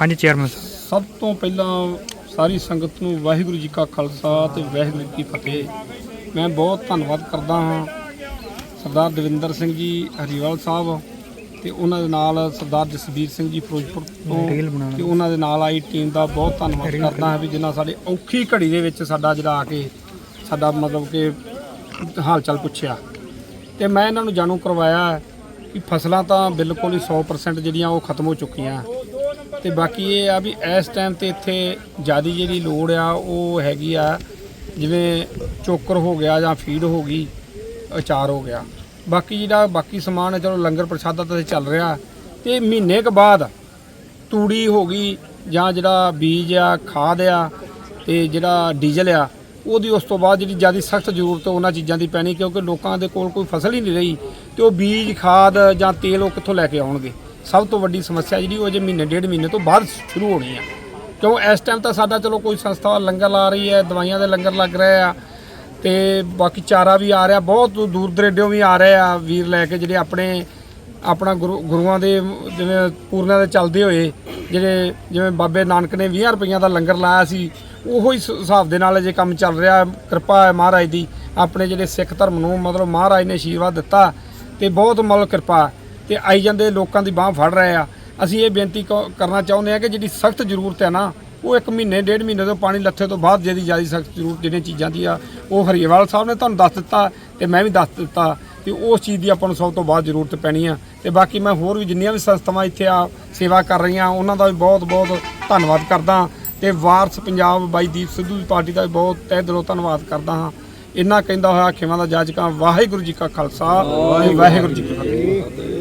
ਹਾਂਜੀ ਚੇਅਰਮੈਨ ਸਾਹਿਬ ਸਭ ਤੋਂ ਪਹਿਲਾਂ ਸਾਰੀ ਸੰਗਤ ਨੂੰ ਵਾਹਿਗੁਰੂ ਜੀ ਕਾ ਖਾਲਸਾ ਤੇ ਵਾਹਿਗੁਰੂ ਜੀ ਕੀ ਫਤਿਹ। ਮੈਂ ਬਹੁਤ ਧੰਨਵਾਦ ਕਰਦਾ ਹਾਂ ਸਰਦਾਰ ਦਵਿੰਦਰ ਸਿੰਘ ਜੀ ਹਰੀਵਾਲ ਸਾਹਿਬ ਤੇ ਉਹਨਾਂ ਦੇ ਨਾਲ ਸਰਦਾਰ ਜਸਬੀਰ ਸਿੰਘ ਜੀ ਫਿਰੋਜ਼ਪੁਰ ਤੋਂ। ਤੇ ਉਹਨਾਂ ਦੇ ਨਾਲ ਆਈ ਟੀਮ ਦਾ ਬਹੁਤ ਧੰਨਵਾਦ ਕਰਦਾ ਹਾਂ ਵੀ ਜਿਨ੍ਹਾਂ ਸਾਡੇ ਔਖੀ ਘੜੀ ਦੇ ਵਿੱਚ ਸਾਡਾ ਜਿਹੜਾ ਆ ਕੇ ਸਾਡਾ ਮਤਲਬ ਕਿ ਹਾਲ ਚਾਲ ਪੁੱਛਿਆ। ਤੇ ਮੈਂ ਇਹਨਾਂ ਨੂੰ ਜਾਣੂ ਕਰਵਾਇਆ ਕਿ ਫਸਲਾਂ ਤਾਂ ਬਿਲਕੁਲ ਹੀ 100% ਜਿਹੜੀਆਂ ਉਹ ਖਤਮ ਹੋ ਚੁੱਕੀਆਂ। ਤੇ ਬਾਕੀ ਇਹ ਆ ਵੀ ਇਸ ਟਾਈਮ ਤੇ ਇੱਥੇ ਜਿਆਦੀ ਜਿਹੜੀ ਲੋੜ ਆ, ਉਹ ਹੈਗੀ ਆ, ਜਿਵੇਂ ਚੋਕਰ ਹੋ ਗਿਆ ਜਾਂ ਫੀਡ ਹੋ ਗਈ, ਅਚਾਰ ਹੋ ਗਿਆ। ਬਾਕੀ ਜਿਹੜਾ ਬਾਕੀ ਸਮਾਨ ਹੈ, ਚਲੋ ਲੰਗਰ ਪ੍ਰਸ਼ਾਦਾ ਤਾਂ ਚੱਲ ਰਿਹਾ। ਤੇ ਮਹੀਨੇ ਕੁ ਬਾਅਦ ਤੂੜੀ ਹੋ ਗਈ ਜਾਂ ਜਿਹੜਾ ਬੀਜ ਆ, ਖਾਦ ਆ ਤੇ ਜਿਹੜਾ ਡੀਜ਼ਲ ਆ, ਉਹਦੀ ਉਸ ਤੋਂ ਬਾਅਦ ਜਿਹੜੀ ਜ਼ਿਆਦਾ ਸਖਤ ਜ਼ਰੂਰਤ ਉਹਨਾਂ ਚੀਜ਼ਾਂ ਦੀ ਪੈਣੀ, ਕਿਉਂਕਿ ਲੋਕਾਂ ਦੇ ਕੋਲ ਕੋਈ ਫਸਲ ਹੀ ਨਹੀਂ ਰਹੀ ਤੇ ਉਹ ਬੀਜ, ਖਾਦ ਜਾਂ ਤੇਲ ਉਹ ਕਿੱਥੋਂ ਲੈ ਕੇ ਆਉਣਗੇ? ਸਭ ਤੋਂ ਵੱਡੀ ਸਮੱਸਿਆ ਜਿਹੜੀ ਉਹ ਜੇ ਮਹੀਨੇ, ਡੇਢ ਮਹੀਨੇ ਤੋਂ ਬਾਅਦ ਸ਼ੁਰੂ ਹੋਣੀ ਆ। ਕਿਉਂ ਇਸ ਟਾਈਮ ਤਾਂ ਸਾਡਾ ਚਲੋ ਕੋਈ ਸੰਸਥਾ ਲੰਗਰ ਲਾ ਰਹੀ ਹੈ, ਦਵਾਈਆਂ ਦੇ ਲੰਗਰ ਲੱਗ ਰਹੇ ਆ ਤੇ ਬਾਕੀ ਚਾਰਾ ਵੀ ਆ ਰਿਹਾ, ਬਹੁਤ ਦੂਰ ਦਰੇਡਿਓਂ ਵੀ ਆ ਰਹੇ ਆ ਵੀਰ ਲੈ ਕੇ ਜਿਹੜੇ ਆਪਣੇ, ਆਪਣਾ ਗੁਰੂ, ਗੁਰੂਆਂ ਦੇ ਜਿਵੇਂ ਪੂਰਨਾਂ ਦੇ ਚੱਲਦੇ ਹੋਏ, ਜਿਹੜੇ ਜਿਵੇਂ ਬਾਬੇ ਨਾਨਕ ਨੇ 20 ਰੁਪਈਆਂ ਦਾ ਲੰਗਰ ਲਾਇਆ ਸੀ, ਉਹੋ ਹੀ ਸ- ਹਿਸਾਬ ਦੇ ਨਾਲ ਜੇ ਕੰਮ ਚੱਲ ਰਿਹਾ, ਕਿਰਪਾ ਹੈ ਮਹਾਰਾਜ ਦੀ, ਆਪਣੇ ਜਿਹੜੇ ਸਿੱਖ ਧਰਮ ਨੂੰ ਮਤਲਬ ਮਹਾਰਾਜ ਨੇ ਆਸ਼ੀਰਵਾਦ ਦਿੱਤਾ ਤੇ ਬਹੁਤ ਮਤਲਬ ਕਿਰਪਾ। ਤੇ ਆਈ ਜਾਂਦੇ ਲੋਕਾਂ ਦੀ ਬਾਹ ਫੜ ਰਹੇ ਆ। ਅਸੀਂ ਇਹ ਬੇਨਤੀ ਕਰਨਾ ਚਾਹੁੰਦੇ ਆ ਕਿ ਜਿਹੜੀ ਸਖਤ ਜ਼ਰੂਰਤ ਹੈ ਨਾ ਉਹ ਇੱਕ ਮਹੀਨੇ ਡੇਢ ਮਹੀਨੇ ਤੋਂ ਪਾਣੀ ਲੱਥੇ ਤੋਂ ਬਾਅਦ ਜਿਹਦੀ ਜ਼ਿਆਦਾ ਸਖਤ ਜ਼ਰੂਰਤ ਜਿਹੜੀਆਂ ਚੀਜ਼ਾਂ ਦੀ ਆ ਉਹ ਹਰੀਵਾਲ ਸਾਹਿਬ ਨੇ ਤੁਹਾਨੂੰ ਦੱਸ ਦਿੱਤਾ ਤੇ ਮੈਂ ਵੀ ਦੱਸ ਦਿੱਤਾ ਤੇ ਉਸ ਚੀਜ਼ ਦੀ ਆਪਾਂ ਨੂੰ ਸਭ ਤੋਂ ਬਾਅਦ ਜ਼ਰੂਰਤ ਪੈਣੀ ਆ। ਤੇ ਬਾਕੀ ਮੈਂ ਹੋਰ ਵੀ ਜਿੰਨੀਆਂ ਵੀ ਸੰਸਥਾਵਾਂ ਇੱਥੇ ਆ ਸੇਵਾ ਕਰ ਰਹੀਆਂ ਉਹਨਾਂ ਦਾ ਵੀ ਬਹੁਤ ਬਹੁਤ ਧੰਨਵਾਦ ਕਰਦਾ ਤੇ ਵਾਰਸ ਪੰਜਾਬ ਬਾਈ ਦੀਪ ਸਿੱਧੂ ਦੀ ਪਾਰਟੀ ਦਾ ਵੀ ਬਹੁਤ ਤਹਿ ਦਿਲੋਂ ਧੰਨਵਾਦ ਕਰਦਾ ਹਾਂ। ਇੰਨਾ ਕਹਿੰਦਾ ਹੋਇਆ ਖਿਮਾ ਦਾ ਜਾਜਕਾਂ ਵਾਹਿਗੁਰੂ ਜੀ ਕਾ ਖਾਲਸਾ ਵਾਹਿਗੁਰੂ ਜੀ ਕੀ ਫਤਿਹ।